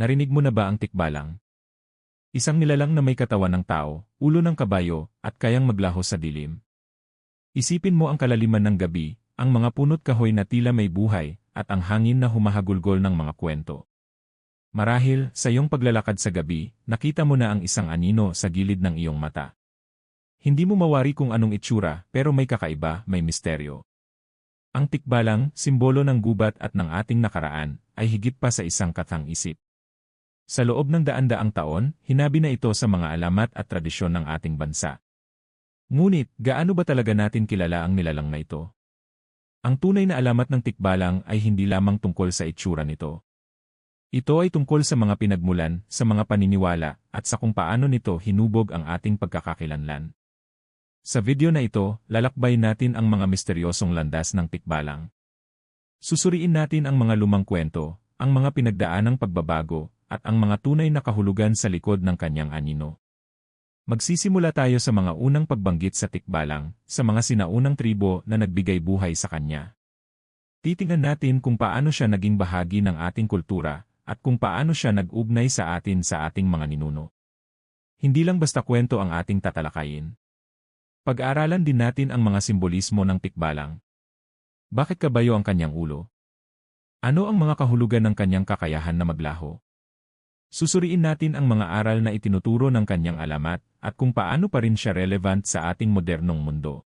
Narinig mo na ba ang tikbalang? Isang nilalang na may katawan ng tao, ulo ng kabayo, at kayang maglaho sa dilim. Isipin mo ang kalaliman ng gabi, ang mga punot kahoy na tila may buhay, at ang hangin na humahagulgol ng mga kwento. Marahil, sa iyong paglalakad sa gabi, nakita mo na ang isang anino sa gilid ng iyong mata. Hindi mo mawari kung anong itsura, pero may kakaiba, may misteryo. Ang tikbalang, simbolo ng gubat at ng ating nakaraan, ay higit pa sa isang katang isip. Sa loob ng daan-daang taon, hinabi na ito sa mga alamat at tradisyon ng ating bansa. Ngunit, gaano ba talaga natin kilala ang nilalang na ito? Ang tunay na alamat ng tikbalang ay hindi lamang tungkol sa itsura nito. Ito ay tungkol sa mga pinagmulan, sa mga paniniwala, at sa kung paano nito hinubog ang ating pagkakakilanlan. Sa video na ito, lalakbay natin ang mga misteryosong landas ng tikbalang. Susuriin natin ang mga lumang kwento, ang mga pinagdaanang pagbabago, at ang mga tunay na kahulugan sa likod ng kanyang anino. Magsisimula tayo sa mga unang pagbanggit sa tikbalang, sa mga sinaunang tribo na nagbigay buhay sa kanya. Titingnan natin kung paano siya naging bahagi ng ating kultura, at kung paano siya nag-ugnay sa atin sa ating mga ninuno. Hindi lang basta kwento ang ating tatalakayin. Pag-aaralan din natin ang mga simbolismo ng tikbalang. Bakit kabayo ang kanyang ulo? Ano ang mga kahulugan ng kanyang kakayahan na maglaho? Susuriin natin ang mga aral na itinuturo ng kanyang alamat at kung paano pa rin siya relevant sa ating modernong mundo.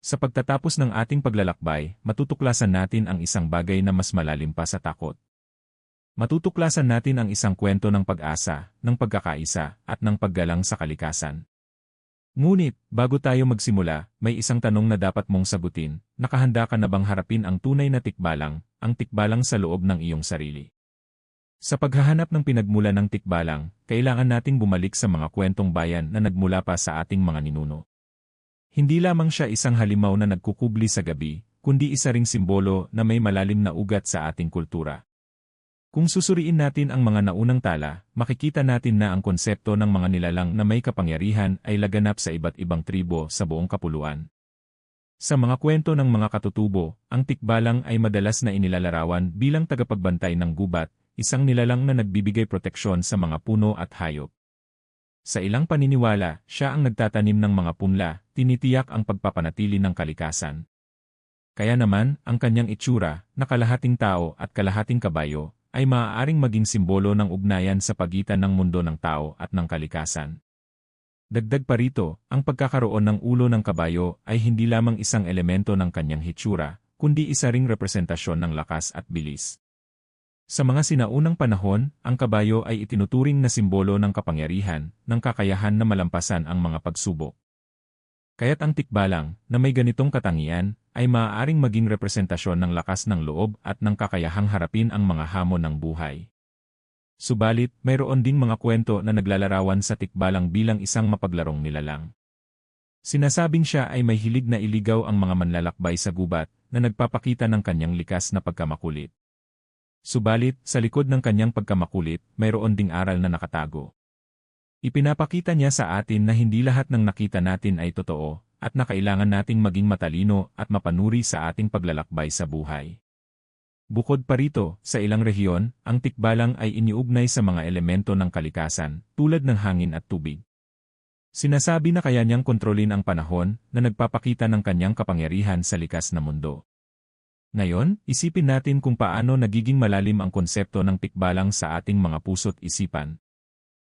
Sa pagtatapos ng ating paglalakbay, matutuklasan natin ang isang bagay na mas malalim pa sa takot. Matutuklasan natin ang isang kwento ng pag-asa, ng pagkakaisa, at ng paggalang sa kalikasan. Ngunit, bago tayo magsimula, may isang tanong na dapat mong sagutin, nakahanda ka na bang harapin ang tunay na tikbalang, ang tikbalang sa loob ng iyong sarili? Sa paghahanap ng pinagmula ng tikbalang, kailangan nating bumalik sa mga kwentong bayan na nagmula pa sa ating mga ninuno. Hindi lamang siya isang halimaw na nagkukubli sa gabi, kundi isa ring simbolo na may malalim na ugat sa ating kultura. Kung susuriin natin ang mga naunang tala, makikita natin na ang konsepto ng mga nilalang na may kapangyarihan ay laganap sa iba't ibang tribo sa buong kapuluan. Sa mga kwento ng mga katutubo, ang tikbalang ay madalas na inilalarawan bilang tagapagbantay ng gubat, isang nilalang na nagbibigay proteksyon sa mga puno at hayop. Sa ilang paniniwala, siya ang nagtatanim ng mga punla, tinitiyak ang pagpapanatili ng kalikasan. Kaya naman, ang kanyang itsura, na kalahating tao at kalahating kabayo, ay maaaring maging simbolo ng ugnayan sa pagitan ng mundo ng tao at ng kalikasan. Dagdag pa rito, ang pagkakaroon ng ulo ng kabayo ay hindi lamang isang elemento ng kanyang hitsura, kundi isa ring representasyon ng lakas at bilis. Sa mga sinaunang panahon, ang kabayo ay itinuturing na simbolo ng kapangyarihan, ng kakayahan na malampasan ang mga pagsubok. Kaya't ang tikbalang, na may ganitong katangian, ay maaaring maging representasyon ng lakas ng loob at ng kakayahang harapin ang mga hamon ng buhay. Subalit, mayroon ding mga kwento na naglalarawan sa tikbalang bilang isang mapaglarong nilalang. Sinasabing siya ay may hilig na iligaw ang mga manlalakbay sa gubat na nagpapakita ng kanyang likas na pagkamakulit. Subalit, sa likod ng kanyang pagkamakulit, mayroon ding aral na nakatago. Ipinapakita niya sa atin na hindi lahat ng nakita natin ay totoo, at na kailangan nating maging matalino at mapanuri sa ating paglalakbay sa buhay. Bukod pa rito, sa ilang rehiyon, ang tikbalang ay iniugnay sa mga elemento ng kalikasan, tulad ng hangin at tubig. Sinasabi na kaya niyang kontrolin ang panahon na nagpapakita ng kanyang kapangyarihan sa likas na mundo. Ngayon, isipin natin kung paano nagiging malalim ang konsepto ng tikbalang sa ating mga puso't isipan.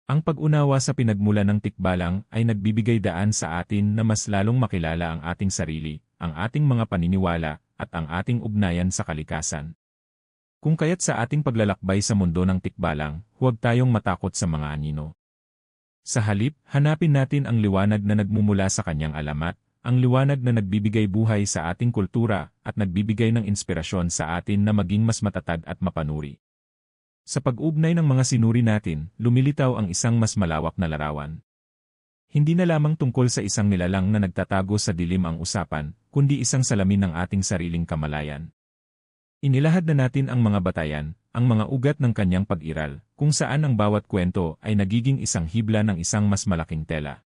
Ang pag-unawa sa pinagmula ng tikbalang ay nagbibigay daan sa atin na mas lalong makilala ang ating sarili, ang ating mga paniniwala, at ang ating ugnayan sa kalikasan. Kung kaya't sa ating paglalakbay sa mundo ng tikbalang, huwag tayong matakot sa mga anino. Sa halip, hanapin natin ang liwanag na nagmumula sa kanyang alamat, ang liwanag na nagbibigay buhay sa ating kultura at nagbibigay ng inspirasyon sa atin na maging mas matatag at mapanuri. Sa pag-ugnay ng mga sinuri natin, lumilitaw ang isang mas malawak na larawan. Hindi na lamang tungkol sa isang nilalang na nagtatago sa dilim ang usapan, kundi isang salamin ng ating sariling kamalayan. Inilahad na natin ang mga batayan, ang mga ugat ng kanyang pag-iral, kung saan ang bawat kwento ay nagiging isang hibla ng isang mas malaking tela.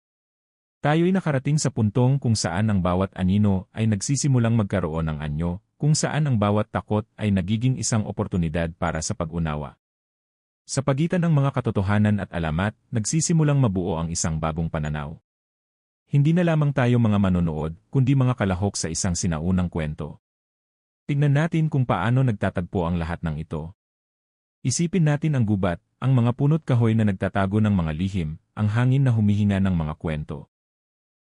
Tayo'y nakarating sa puntong kung saan ang bawat anino ay nagsisimulang magkaroon ng anyo, kung saan ang bawat takot ay nagiging isang oportunidad para sa pag-unawa. Sa pagitan ng mga katotohanan at alamat, nagsisimulang mabuo ang isang bagong pananaw. Hindi na lamang tayo mga manonood, kundi mga kalahok sa isang sinaunang kwento. Tingnan natin kung paano nagtatagpo ang lahat ng ito. Isipin natin ang gubat, ang mga punot kahoy na nagtatago ng mga lihim, ang hangin na humihinga ng mga kwento.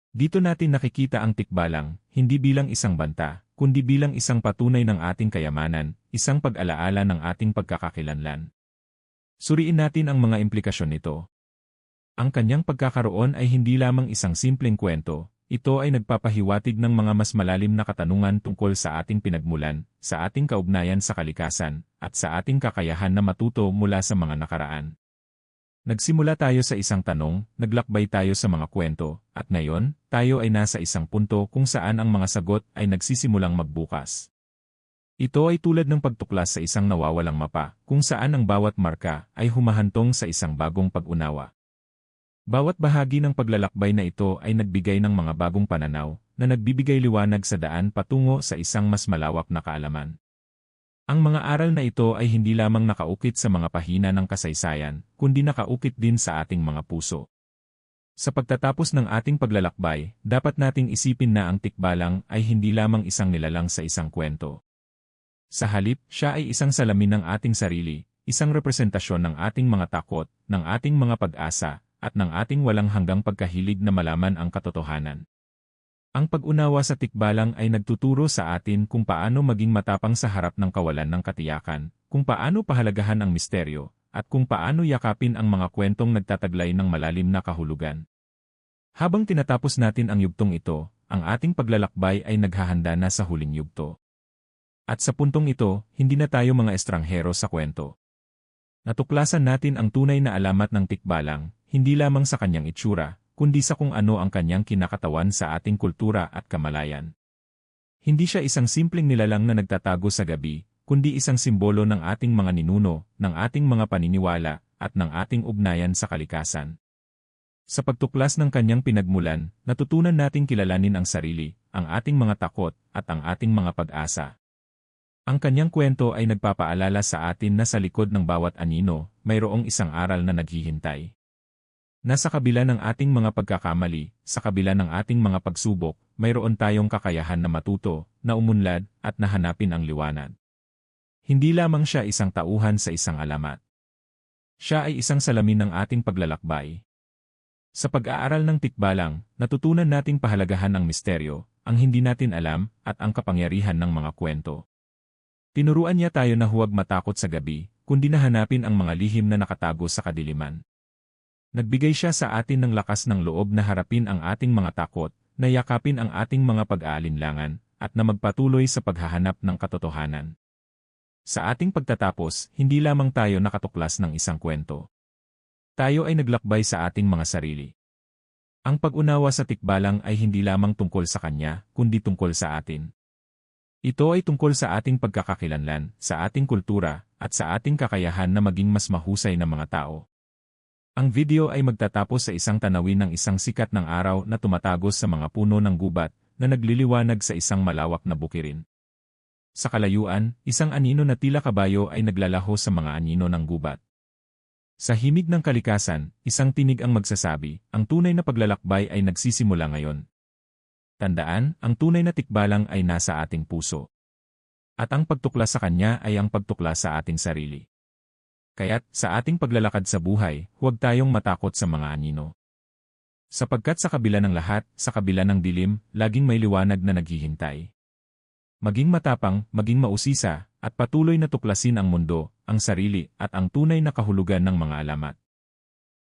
Dito natin nakikita ang tikbalang, hindi bilang isang banta, kundi bilang isang patunay ng ating kayamanan, isang pag-alaala ng ating pagkakakilanlan. Suriin natin ang mga implikasyon nito. Ang kanyang pagkakaroon ay hindi lamang isang simpleng kwento, ito ay nagpapahiwatig ng mga mas malalim na katanungan tungkol sa ating pinagmulan, sa ating kaugnayan sa kalikasan, at sa ating kakayahan na matuto mula sa mga nakaraan. Nagsimula tayo sa isang tanong, naglakbay tayo sa mga kwento, at ngayon, tayo ay nasa isang punto kung saan ang mga sagot ay nagsisimulang magbukas. Ito ay tulad ng pagtuklas sa isang nawawalang mapa, kung saan ang bawat marka ay humahantong sa isang bagong pag-unawa. Bawat bahagi ng paglalakbay na ito ay nagbigay ng mga bagong pananaw na nagbibigay liwanag sa daan patungo sa isang mas malawak na kaalaman. Ang mga aral na ito ay hindi lamang nakaukit sa mga pahina ng kasaysayan, kundi nakaukit din sa ating mga puso. Sa pagtatapos ng ating paglalakbay, dapat nating isipin na ang tikbalang ay hindi lamang isang nilalang sa isang kwento. Sa halip, siya ay isang salamin ng ating sarili, isang representasyon ng ating mga takot, ng ating mga pag-asa, at ng ating walang hanggang pagkahilig na malaman ang katotohanan. Ang pag-unawa sa tikbalang ay nagtuturo sa atin kung paano maging matapang sa harap ng kawalan ng katiyakan, kung paano pahalagahan ang misteryo, at kung paano yakapin ang mga kwentong nagtataglay ng malalim na kahulugan. Habang tinatapos natin ang yugtong ito, ang ating paglalakbay ay naghahanda na sa huling yugto. At sa puntong ito, hindi na tayo mga estranghero sa kwento. Natuklasan natin ang tunay na alamat ng tikbalang, hindi lamang sa kanyang itsura, kundi sa kung ano ang kanyang kinakatawan sa ating kultura at kamalayan. Hindi siya isang simpleng nilalang na nagtatago sa gabi, kundi isang simbolo ng ating mga ninuno, ng ating mga paniniwala, at ng ating ugnayan sa kalikasan. Sa pagtuklas ng kanyang pinagmulan, natutunan nating kilalanin ang sarili, ang ating mga takot, at ang ating mga pag-asa. Ang kanyang kwento ay nagpapaalala sa atin na sa likod ng bawat anino, mayroong isang aral na naghihintay. Nasa kabila ng ating mga pagkakamali, sa kabila ng ating mga pagsubok, mayroon tayong kakayahan na matuto, na umunlad, at nahanapin ang liwanag. Hindi lamang siya isang tauhan sa isang alamat. Siya ay isang salamin ng ating paglalakbay. Sa pag-aaral ng tikbalang, natutunan nating pahalagahan ang misteryo, ang hindi natin alam, at ang kapangyarihan ng mga kwento. Tinuruan niya tayo na huwag matakot sa gabi, kundi nahanapin ang mga lihim na nakatago sa kadiliman. Nagbigay siya sa atin ng lakas ng loob na harapin ang ating mga takot, na yakapin ang ating mga pag-aalinlangan, at na magpatuloy sa paghahanap ng katotohanan. Sa ating pagtatapos, hindi lamang tayo nakatuklas ng isang kwento. Tayo ay naglakbay sa ating mga sarili. Ang pag-unawa sa tikbalang ay hindi lamang tungkol sa kanya, kundi tungkol sa atin. Ito ay tungkol sa ating pagkakakilanlan, sa ating kultura, at sa ating kakayahan na maging mas mahusay na mga tao. Ang video ay magtatapos sa isang tanawin ng isang sikat ng araw na tumatagos sa mga puno ng gubat na nagliliwanag sa isang malawak na bukirin. Sa kalayuan, isang anino na tila kabayo ay naglalaho sa mga anino ng gubat. Sa himig ng kalikasan, isang tinig ang magsasabi, ang tunay na paglalakbay ay nagsisimula ngayon. Tandaan, ang tunay na tikbalang ay nasa ating puso. At ang pagtuklas sa kanya ay ang pagtuklas sa ating sarili. Kaya't, sa ating paglalakad sa buhay, huwag tayong matakot sa mga anino. Sapagkat sa kabila ng lahat, sa kabila ng dilim, laging may liwanag na naghihintay. Maging matapang, maging mausisa, at patuloy na tuklasin ang mundo, ang sarili, at ang tunay na kahulugan ng mga alamat.